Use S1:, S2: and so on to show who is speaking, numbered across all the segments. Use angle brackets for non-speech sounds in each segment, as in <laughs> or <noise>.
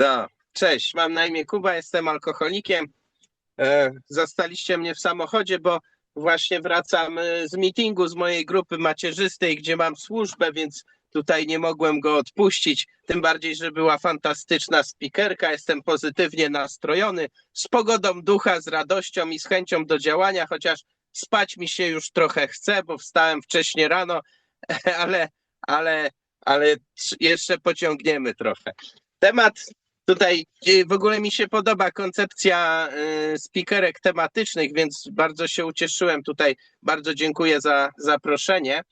S1: No, cześć, mam na imię Kuba, jestem alkoholikiem. E, Zastaliście mnie w samochodzie, bo właśnie wracam e, z meetingu z mojej grupy macierzystej, gdzie mam służbę, więc tutaj nie mogłem go odpuścić. Tym bardziej, że była fantastyczna spikerka. Jestem pozytywnie nastrojony, z pogodą ducha, z radością i z chęcią do działania, chociaż spać mi się już trochę chce, bo wstałem wcześnie rano, <laughs> ale, ale, ale jeszcze pociągniemy trochę. Temat Tutaj y, w ogóle mi się podoba koncepcja y, spikerek tematycznych, więc bardzo się ucieszyłem tutaj. Bardzo dziękuję za zaproszenie.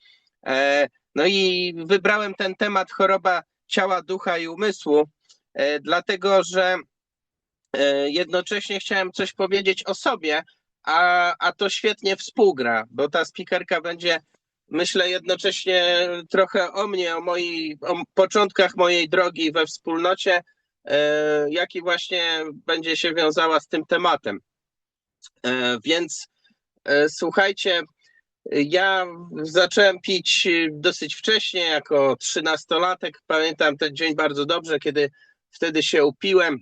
S1: E, No i wybrałem ten temat choroba ciała, ducha i umysłu, e, dlatego że e, jednocześnie chciałem coś powiedzieć o sobie, a, a to świetnie współgra, bo ta spikerka będzie, myślę, jednocześnie trochę o mnie, o, moi, o początkach mojej drogi we wspólnocie, E, jak i właśnie będzie się wiązała z tym tematem. E, więc e, słuchajcie, ja zacząłem pić dosyć wcześnie, jako trzynastolatek. Pamiętam ten dzień bardzo dobrze, kiedy wtedy się upiłem.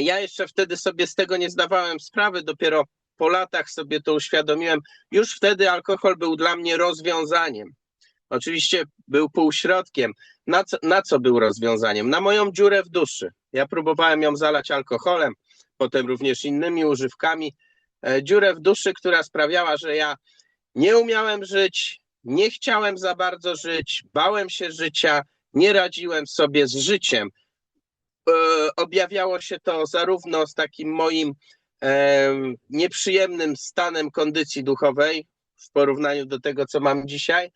S1: Ja jeszcze wtedy sobie z tego nie zdawałem sprawy, dopiero po latach sobie to uświadomiłem. Już wtedy alkohol był dla mnie rozwiązaniem. Oczywiście był półśrodkiem. Na co, na co był rozwiązaniem? Na moją dziurę w duszy. Ja próbowałem ją zalać alkoholem, potem również innymi używkami. E, dziurę w duszy, która sprawiała, że ja nie umiałem żyć, nie chciałem za bardzo żyć, bałem się życia, nie radziłem sobie z życiem. E, objawiało się to zarówno z takim moim e, nieprzyjemnym stanem kondycji duchowej w porównaniu do tego, co mam dzisiaj,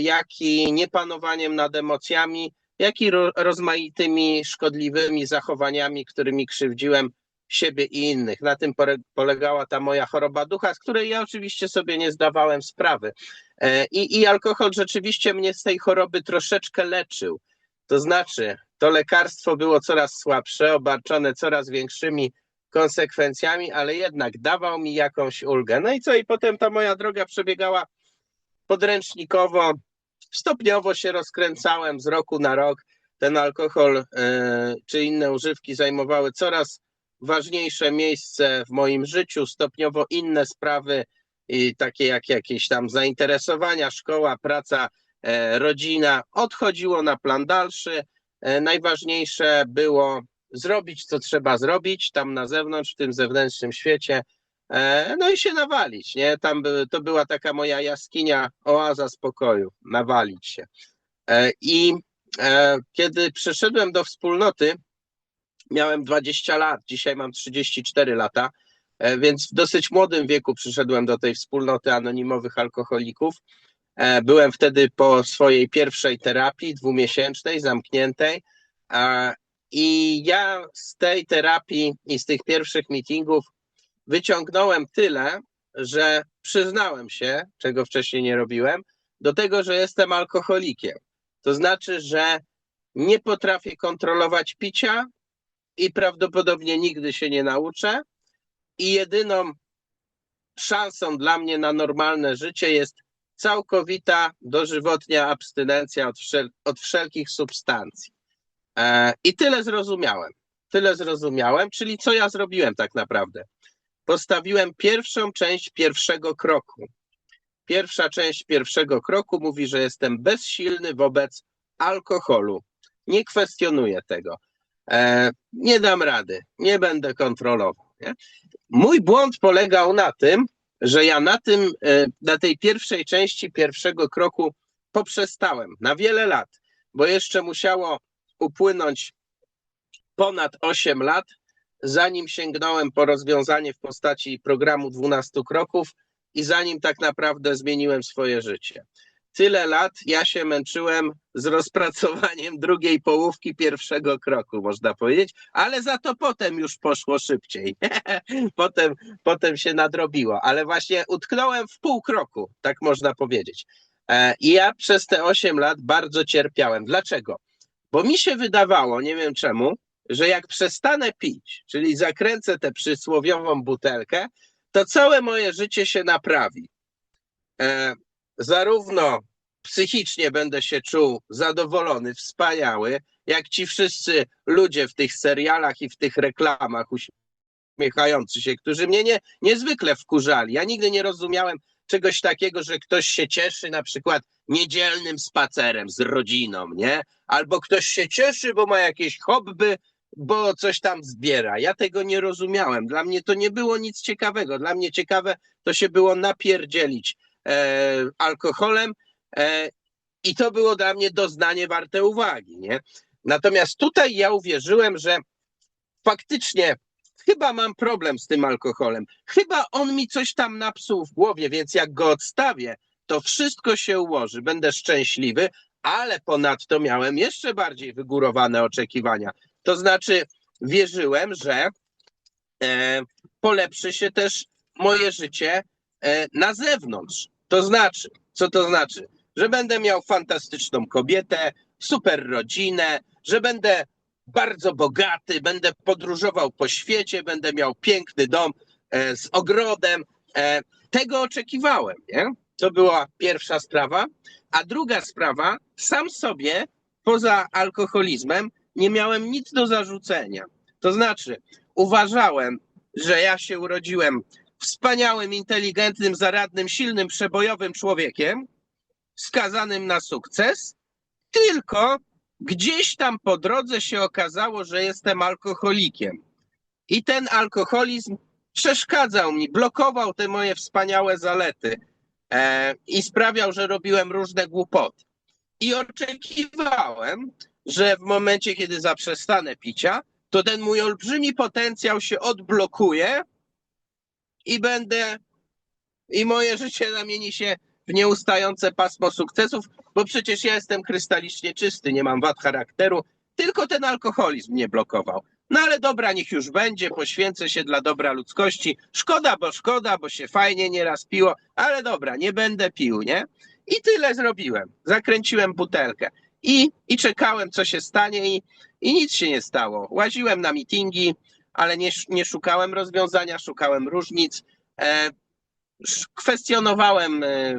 S1: jak i niepanowaniem nad emocjami, jak i rozmaitymi szkodliwymi zachowaniami, którymi krzywdziłem siebie i innych. Na tym polegała ta moja choroba ducha, z której ja oczywiście sobie nie zdawałem sprawy. E, I, I alkohol rzeczywiście mnie z tej choroby troszeczkę leczył. To znaczy, to lekarstwo było coraz słabsze, obarczone coraz większymi konsekwencjami, ale jednak dawał mi jakąś ulgę. No i co? I potem ta moja droga przebiegała podręcznikowo, stopniowo się rozkręcałem z roku na rok. Ten alkohol e, czy inne używki zajmowały coraz ważniejsze miejsce w moim życiu, stopniowo inne sprawy, takie jak jakieś tam zainteresowania, szkoła, praca, e, rodzina, odchodziło na plan dalszy. E, najważniejsze było zrobić, co trzeba zrobić tam na zewnątrz, w tym zewnętrznym świecie, no i się nawalić, nie? Tam by, to była taka moja jaskinia, oaza spokoju, nawalić się. E, I e, kiedy przyszedłem do wspólnoty, miałem 20 lat, dzisiaj mam 34 lata, więc w dosyć młodym wieku przyszedłem do tej wspólnoty anonimowych alkoholików. Byłem wtedy po swojej pierwszej terapii, dwumiesięcznej, zamkniętej. I ja z tej terapii i z tych pierwszych meetingów wyciągnąłem tyle, że przyznałem się, czego wcześniej nie robiłem, do tego, że jestem alkoholikiem. To znaczy, że nie potrafię kontrolować picia i prawdopodobnie nigdy się nie nauczę. I jedyną szansą dla mnie na normalne życie jest całkowita dożywotnia abstynencja od, wszel od wszelkich substancji. E, I tyle zrozumiałem. Tyle zrozumiałem, czyli co ja zrobiłem tak naprawdę postawiłem pierwszą część pierwszego kroku. Pierwsza część pierwszego kroku mówi, że jestem bezsilny wobec alkoholu. Nie kwestionuję tego. E, nie dam rady, nie będę kontrolował. Nie? Mój błąd polegał na tym, że ja na tym, e, na tej pierwszej części pierwszego kroku poprzestałem na wiele lat, bo jeszcze musiało upłynąć ponad 8 lat, zanim sięgnąłem po rozwiązanie w postaci programu 12 kroków i zanim tak naprawdę zmieniłem swoje życie. Tyle lat ja się męczyłem z rozpracowaniem drugiej połówki pierwszego kroku, można powiedzieć, ale za to potem już poszło szybciej. <laughs> potem, potem się nadrobiło, ale właśnie utknąłem w pół kroku, tak można powiedzieć. E, I ja przez te 8 lat bardzo cierpiałem. Dlaczego? Bo mi się wydawało, nie wiem czemu, że jak przestanę pić, czyli zakręcę tę przysłowiową butelkę, to całe moje życie się naprawi. E, zarówno psychicznie będę się czuł zadowolony, wspaniały, jak ci wszyscy ludzie w tych serialach i w tych reklamach uśmiechający się, którzy mnie nie, niezwykle wkurzali. Ja nigdy nie rozumiałem czegoś takiego, że ktoś się cieszy na przykład niedzielnym spacerem z rodziną, nie? Albo ktoś się cieszy, bo ma jakieś hobby, bo coś tam zbiera. Ja tego nie rozumiałem. Dla mnie to nie było nic ciekawego. Dla mnie ciekawe to się było napierdzielić e, alkoholem e, i to było dla mnie doznanie warte uwagi, nie? Natomiast tutaj ja uwierzyłem, że faktycznie chyba mam problem z tym alkoholem. Chyba on mi coś tam napsuł w głowie, więc jak go odstawię, to wszystko się ułoży, będę szczęśliwy, ale ponadto miałem jeszcze bardziej wygórowane oczekiwania. To znaczy, wierzyłem, że e, polepszy się też moje życie e, na zewnątrz. To znaczy, co to znaczy? Że będę miał fantastyczną kobietę, super rodzinę, że będę bardzo bogaty, będę podróżował po świecie, będę miał piękny dom e, z ogrodem. E, tego oczekiwałem, nie? To była pierwsza sprawa. A druga sprawa, sam sobie poza alkoholizmem nie miałem nic do zarzucenia. To znaczy, uważałem, że ja się urodziłem wspaniałym, inteligentnym, zaradnym, silnym, przebojowym człowiekiem, skazanym na sukces, tylko gdzieś tam po drodze się okazało, że jestem alkoholikiem. I ten alkoholizm przeszkadzał mi, blokował te moje wspaniałe zalety e, i sprawiał, że robiłem różne głupoty. I oczekiwałem, że w momencie, kiedy zaprzestanę picia, to ten mój olbrzymi potencjał się odblokuje i będę, i moje życie zamieni się w nieustające pasmo sukcesów, bo przecież ja jestem krystalicznie czysty, nie mam wad charakteru, tylko ten alkoholizm mnie blokował. No ale dobra, niech już będzie, poświęcę się dla dobra ludzkości. Szkoda, bo szkoda, bo się fajnie nieraz piło, ale dobra, nie będę pił, nie? I tyle zrobiłem. Zakręciłem butelkę i, i czekałem, co się stanie, i, i nic się nie stało. Łaziłem na mitingi, ale nie, nie szukałem rozwiązania, szukałem różnic. E, kwestionowałem e,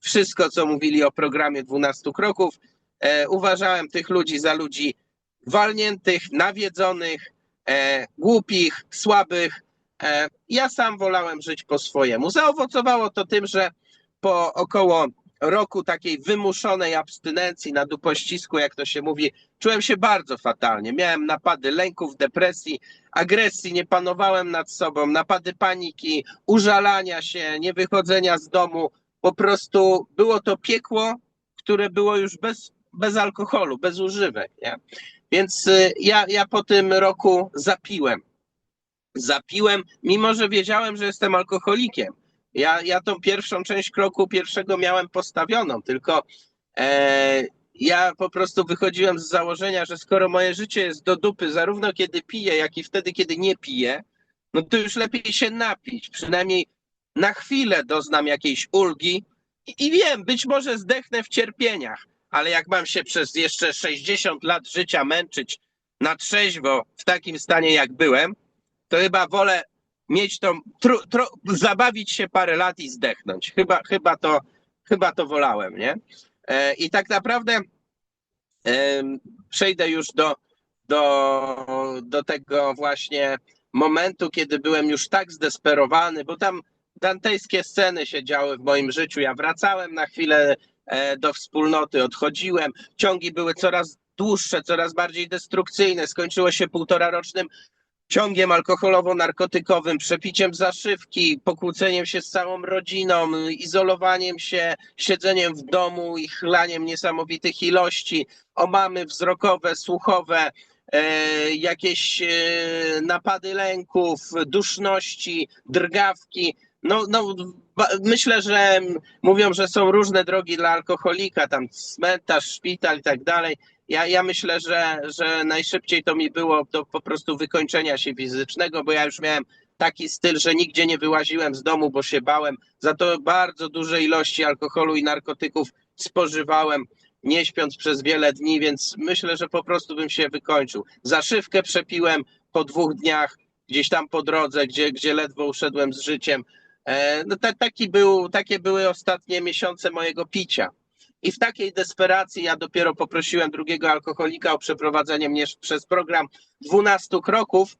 S1: wszystko, co mówili o programie 12 kroków. E, uważałem tych ludzi za ludzi walniętych, nawiedzonych, e, głupich, słabych. E, ja sam wolałem żyć po swojemu. Zaowocowało to tym, że po około roku takiej wymuszonej abstynencji na dupościsku, jak to się mówi, czułem się bardzo fatalnie. Miałem napady lęków, depresji, agresji, nie panowałem nad sobą, napady paniki, użalania się, niewychodzenia z domu. Po prostu było to piekło, które było już bez, bez alkoholu, bez używek. Nie? Więc y, ja, ja po tym roku zapiłem. Zapiłem, mimo że wiedziałem, że jestem alkoholikiem. Ja, ja tą pierwszą część kroku pierwszego miałem postawioną, tylko e, ja po prostu wychodziłem z założenia, że skoro moje życie jest do dupy, zarówno kiedy piję, jak i wtedy, kiedy nie piję, no to już lepiej się napić. Przynajmniej na chwilę doznam jakiejś ulgi i, i wiem, być może zdechnę w cierpieniach, ale jak mam się przez jeszcze 60 lat życia męczyć na trzeźwo w takim stanie, jak byłem, to chyba wolę mieć tą, tru, tru, zabawić się parę lat i zdechnąć. Chyba, chyba, to, chyba to wolałem, nie? E, I tak naprawdę przejdę już do, do, do tego właśnie momentu, kiedy byłem już tak zdesperowany, bo tam dantejskie sceny się działy w moim życiu. Ja wracałem na chwilę e, do wspólnoty, odchodziłem. Ciągi były coraz dłuższe, coraz bardziej destrukcyjne. Skończyło się półtora rocznym ciągiem alkoholowo-narkotykowym, przepiciem zaszywki, pokłóceniem się z całą rodziną, izolowaniem się, siedzeniem w domu i chlaniem niesamowitych ilości, omamy wzrokowe, słuchowe, e, jakieś e, napady lęków, duszności, drgawki. No, no, myślę, że mówią, że są różne drogi dla alkoholika, tam cmentarz, szpital i tak dalej. Ja, ja myślę, że, że najszybciej to mi było do po prostu wykończenia się fizycznego, bo ja już miałem taki styl, że nigdzie nie wyłaziłem z domu, bo się bałem. Za to bardzo duże ilości alkoholu i narkotyków spożywałem, nie śpiąc przez wiele dni, więc myślę, że po prostu bym się wykończył. Zaszywkę przepiłem po dwóch dniach, gdzieś tam po drodze, gdzie, gdzie ledwo uszedłem z życiem. E, no, taki był, takie były ostatnie miesiące mojego picia. I w takiej desperacji ja dopiero poprosiłem drugiego alkoholika o przeprowadzenie mnie przez program 12 kroków.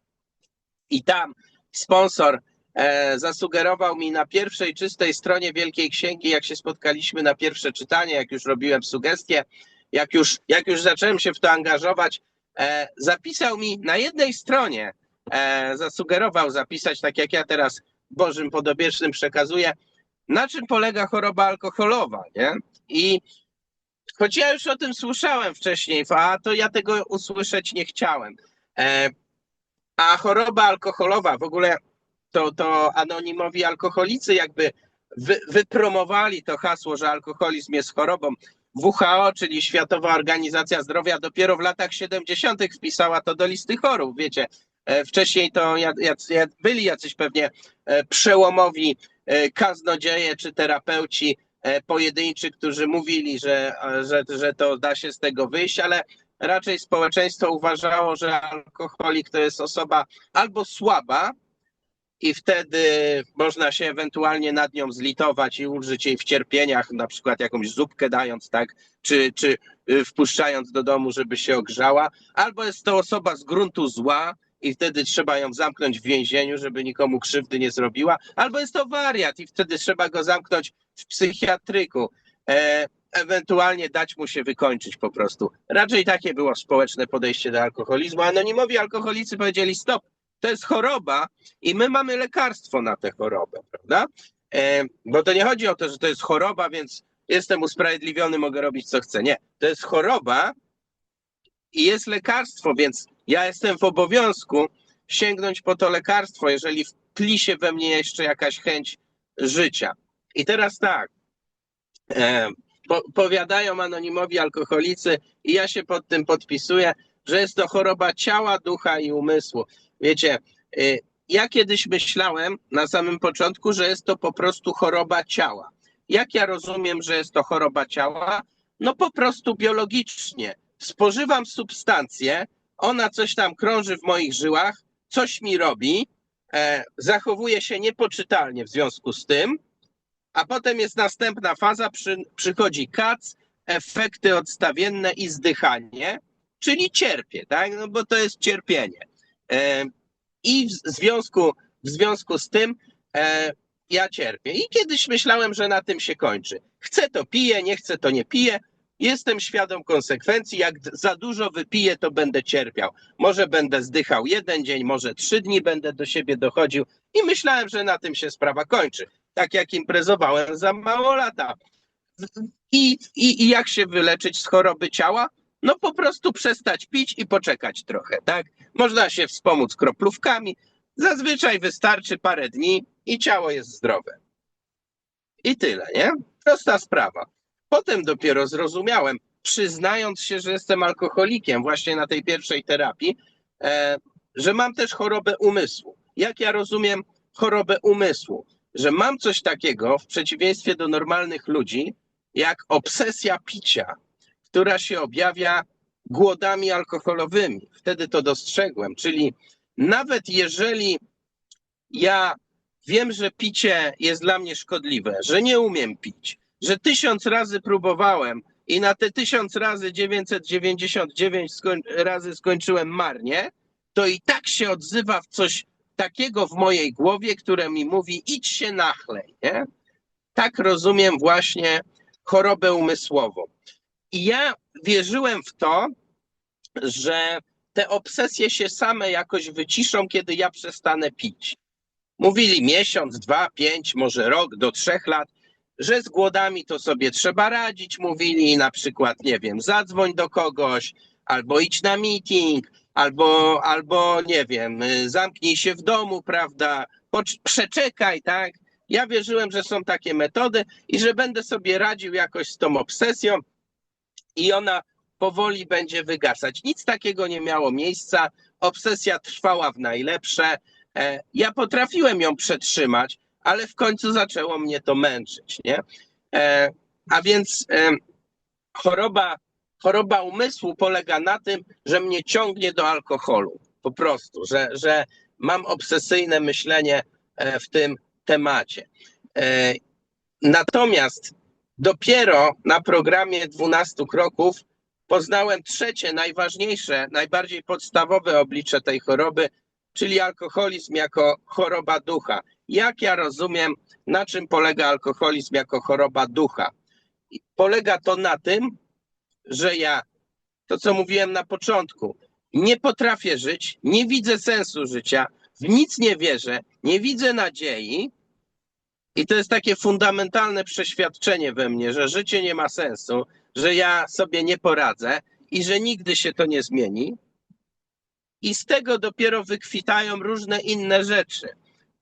S1: I tam sponsor e, zasugerował mi na pierwszej czystej stronie Wielkiej Księgi, jak się spotkaliśmy na pierwsze czytanie, jak już robiłem sugestie, jak już, jak już zacząłem się w to angażować, e, zapisał mi na jednej stronie, e, zasugerował zapisać, tak jak ja teraz Bożym podobiecznym przekazuję, na czym polega choroba alkoholowa, nie? I choć ja już o tym słyszałem wcześniej, a to ja tego usłyszeć nie chciałem. E, a choroba alkoholowa, w ogóle to, to anonimowi alkoholicy jakby wy, wypromowali to hasło, że alkoholizm jest chorobą. WHO, czyli Światowa Organizacja Zdrowia, dopiero w latach 70. wpisała to do listy chorób. Wiecie, e, wcześniej to byli jacyś pewnie e, przełomowi kaznodzieje czy terapeuci pojedynczy, którzy mówili, że, że, że to da się z tego wyjść, ale raczej społeczeństwo uważało, że alkoholik to jest osoba albo słaba, i wtedy można się ewentualnie nad nią zlitować i ulżyć jej w cierpieniach, na przykład jakąś zupkę dając, tak, czy, czy y, wpuszczając do domu, żeby się ogrzała, albo jest to osoba z gruntu zła i wtedy trzeba ją zamknąć w więzieniu, żeby nikomu krzywdy nie zrobiła, albo jest to wariat i wtedy trzeba go zamknąć w psychiatryku. E, ewentualnie dać mu się wykończyć po prostu. Raczej takie było społeczne podejście do alkoholizmu. Anonimowi alkoholicy powiedzieli stop, to jest choroba i my mamy lekarstwo na tę chorobę, prawda? E, bo to nie chodzi o to, że to jest choroba, więc jestem usprawiedliwiony, mogę robić co chcę. Nie, to jest choroba i jest lekarstwo, więc ja jestem w obowiązku sięgnąć po to lekarstwo, jeżeli wtli się we mnie jeszcze jakaś chęć życia. I teraz tak, e, po, powiadają anonimowi alkoholicy i ja się pod tym podpisuję, że jest to choroba ciała, ducha i umysłu. Wiecie, y, ja kiedyś myślałem na samym początku, że jest to po prostu choroba ciała. Jak ja rozumiem, że jest to choroba ciała? No po prostu biologicznie. Spożywam substancję, ona coś tam krąży w moich żyłach, coś mi robi, e, zachowuje się niepoczytalnie w związku z tym, a potem jest następna faza, przy, przychodzi kac, efekty odstawienne i zdychanie, czyli cierpię, tak? No bo to jest cierpienie. E, I w związku, w związku z tym e, ja cierpię. I kiedyś myślałem, że na tym się kończy. Chcę to piję, nie chcę to nie piję. Jestem świadom konsekwencji. Jak za dużo wypiję, to będę cierpiał. Może będę zdychał jeden dzień, może trzy dni będę do siebie dochodził. I myślałem, że na tym się sprawa kończy. Tak jak imprezowałem za mało lata. I, i, i jak się wyleczyć z choroby ciała? No po prostu przestać pić i poczekać trochę, tak? Można się wspomóc kroplówkami. Zazwyczaj wystarczy parę dni i ciało jest zdrowe. I tyle, nie? Prosta sprawa. Potem dopiero zrozumiałem, przyznając się, że jestem alkoholikiem właśnie na tej pierwszej terapii, e, że mam też chorobę umysłu. Jak ja rozumiem chorobę umysłu? Że mam coś takiego w przeciwieństwie do normalnych ludzi, jak obsesja picia która się objawia głodami alkoholowymi. Wtedy to dostrzegłem, czyli nawet jeżeli ja wiem, że picie jest dla mnie szkodliwe, że nie umiem pić, że tysiąc razy próbowałem i na te tysiąc razy 999 skoń razy skończyłem marnie, to i tak się odzywa w coś takiego w mojej głowie, które mi mówi idź się nachlej. Nie? Tak rozumiem właśnie chorobę umysłową. I ja wierzyłem w to, że te obsesje się same jakoś wyciszą, kiedy ja przestanę pić. Mówili miesiąc, dwa, pięć, może rok do trzech lat, że z głodami to sobie trzeba radzić. Mówili na przykład, nie wiem, zadzwoń do kogoś, albo idź na meeting, albo, albo nie wiem, zamknij się w domu, prawda? Przeczekaj, tak? Ja wierzyłem, że są takie metody i że będę sobie radził jakoś z tą obsesją i ona powoli będzie wygasać. Nic takiego nie miało miejsca. Obsesja trwała w najlepsze. E, ja potrafiłem ją przetrzymać, ale w końcu zaczęło mnie to męczyć. Nie? E, a więc e, choroba, choroba umysłu polega na tym, że mnie ciągnie do alkoholu. Po prostu, że, że mam obsesyjne myślenie w tym temacie. Natomiast dopiero na programie 12 kroków poznałem trzecie, najważniejsze, najbardziej podstawowe oblicze tej choroby, czyli alkoholizm jako choroba ducha. Jak ja rozumiem, na czym polega alkoholizm jako choroba ducha? Polega to na tym, że ja, to co mówiłem na początku, nie potrafię żyć, nie widzę sensu życia, w nic nie wierzę, nie widzę nadziei. I to jest takie fundamentalne przeświadczenie we mnie, że życie nie ma sensu, że ja sobie nie poradzę i że nigdy się to nie zmieni. I z tego dopiero wykwitają różne inne rzeczy,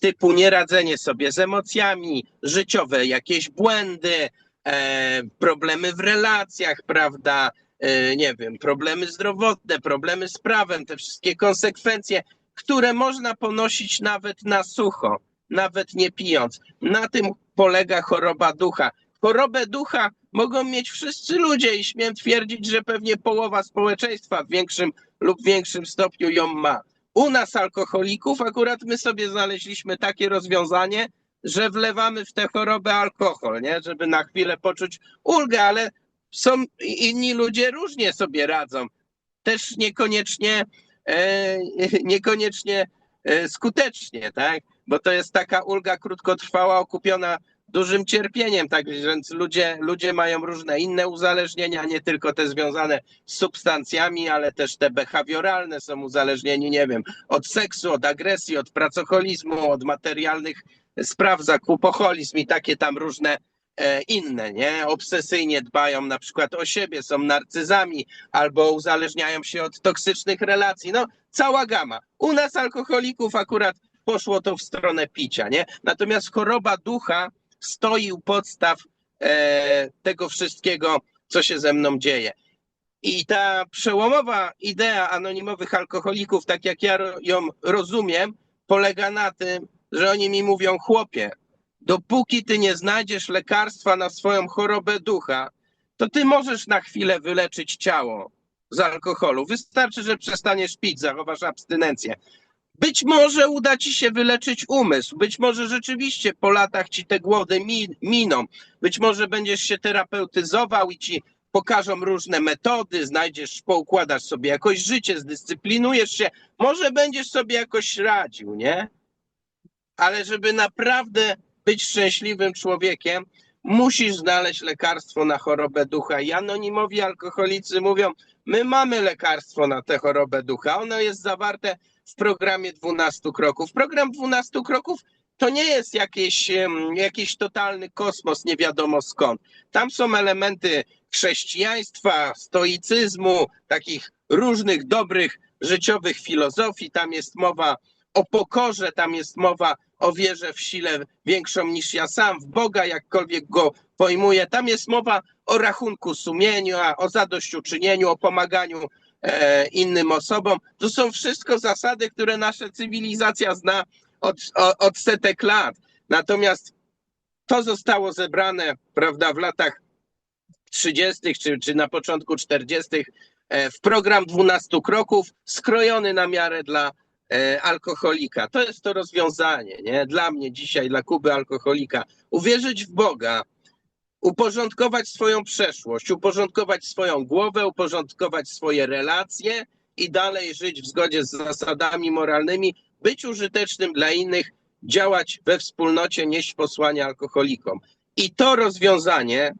S1: typu nieradzenie sobie z emocjami, życiowe jakieś błędy, e, problemy w relacjach, prawda? E, nie wiem, problemy zdrowotne, problemy z prawem, te wszystkie konsekwencje, które można ponosić nawet na sucho, nawet nie pijąc. Na tym polega choroba ducha. Chorobę ducha mogą mieć wszyscy ludzie i śmiem twierdzić, że pewnie połowa społeczeństwa w większym lub większym stopniu ją ma. U nas alkoholików akurat my sobie znaleźliśmy takie rozwiązanie, że wlewamy w tę chorobę alkohol, nie? żeby na chwilę poczuć ulgę, ale są inni ludzie różnie sobie radzą. Też niekoniecznie, e, <laughs> niekoniecznie e, skutecznie, tak? Bo to jest taka ulga krótkotrwała, okupiona dużym cierpieniem, tak więc ludzie, ludzie mają różne inne uzależnienia, nie tylko te związane z substancjami, ale też te behawioralne są uzależnieni, nie wiem, od seksu, od agresji, od pracoholizmu, od materialnych spraw, zakupoholizm i takie tam różne e, inne, nie? Obsesyjnie dbają na przykład o siebie, są narcyzami albo uzależniają się od toksycznych relacji. No, cała gama. U nas alkoholików akurat poszło to w stronę picia, nie? Natomiast choroba ducha stoi u podstaw e, tego wszystkiego, co się ze mną dzieje. I ta przełomowa idea anonimowych alkoholików, tak jak ja ją rozumiem, polega na tym, że oni mi mówią, chłopie, dopóki ty nie znajdziesz lekarstwa na swoją chorobę ducha, to ty możesz na chwilę wyleczyć ciało z alkoholu. Wystarczy, że przestaniesz pić, zachowasz abstynencję. Być może uda ci się wyleczyć umysł, być może rzeczywiście po latach ci te głody mi, miną, być może będziesz się terapeutyzował i ci pokażą różne metody, znajdziesz, poukładasz sobie jakoś życie, zdyscyplinujesz się, może będziesz sobie jakoś radził, nie? Ale żeby naprawdę być szczęśliwym człowiekiem, musisz znaleźć lekarstwo na chorobę ducha. I anonimowi alkoholicy mówią, my mamy lekarstwo na tę chorobę ducha, ono jest zawarte w programie 12 kroków. Program 12 kroków to nie jest jakiś, jakiś totalny kosmos, nie wiadomo skąd. Tam są elementy chrześcijaństwa, stoicyzmu, takich różnych dobrych życiowych filozofii. Tam jest mowa o pokorze, tam jest mowa o wierze w sile większą niż ja sam, w Boga, jakkolwiek go pojmuję. Tam jest mowa o rachunku sumienia, o zadośćuczynieniu, o pomaganiu innym osobom. To są wszystko zasady, które nasza cywilizacja zna od, od setek lat. Natomiast to zostało zebrane, prawda, w latach 30. czy, czy na początku 40. e, w program 12 kroków, skrojony na miarę dla e, alkoholika. To jest to rozwiązanie, nie? Dla mnie dzisiaj, dla Kuby alkoholika. Uwierzyć w Boga, uporządkować swoją przeszłość, uporządkować swoją głowę, uporządkować swoje relacje i dalej żyć w zgodzie z zasadami moralnymi, być użytecznym dla innych, działać we wspólnocie, nieść posłanie alkoholikom. I to rozwiązanie,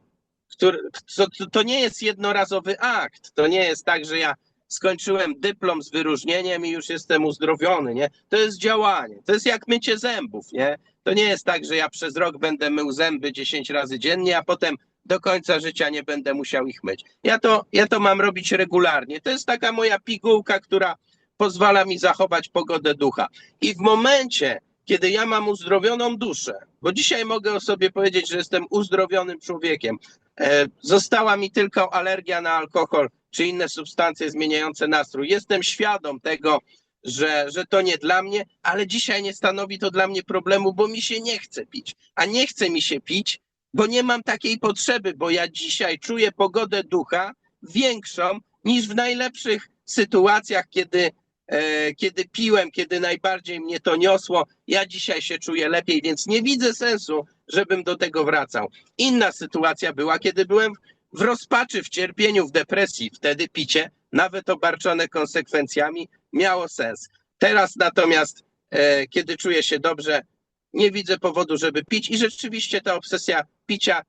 S1: które, to, to- nie jest jednorazowy akt, to nie jest tak, że ja skończyłem dyplom z wyróżnieniem i już jestem uzdrowiony, nie? To jest działanie, to jest jak mycie zębów, nie? To nie jest tak, że ja przez rok będę mył zęby 10 razy dziennie, a potem do końca życia nie będę musiał ich myć. Ja to, ja to mam robić regularnie. To jest taka moja pigułka, która pozwala mi zachować pogodę ducha. I w momencie, kiedy ja mam uzdrowioną duszę, bo dzisiaj mogę o sobie powiedzieć, że jestem uzdrowionym człowiekiem, e, została mi tylko alergia na alkohol czy inne substancje zmieniające nastrój. Jestem świadom tego, że, że to nie dla mnie, ale dzisiaj nie stanowi to dla mnie problemu, bo mi się nie chce pić. A nie chce mi się pić, bo nie mam takiej potrzeby, bo ja dzisiaj czuję pogodę ducha większą niż w najlepszych sytuacjach, kiedy e, kiedy piłem, kiedy najbardziej mnie to niosło. Ja dzisiaj się czuję lepiej, więc nie widzę sensu, żebym do tego wracał. Inna sytuacja była, kiedy byłem w rozpaczy, w cierpieniu, w depresji. Wtedy picie, nawet obarczone konsekwencjami, miało sens. Teraz natomiast, e, kiedy czuję się dobrze, nie widzę powodu, żeby pić i rzeczywiście ta obsesja picia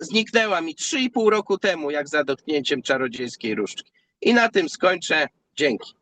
S1: zniknęła mi 3,5 roku temu, jak za dotknięciem czarodziejskiej różdżki. I na tym skończę. Dzięki.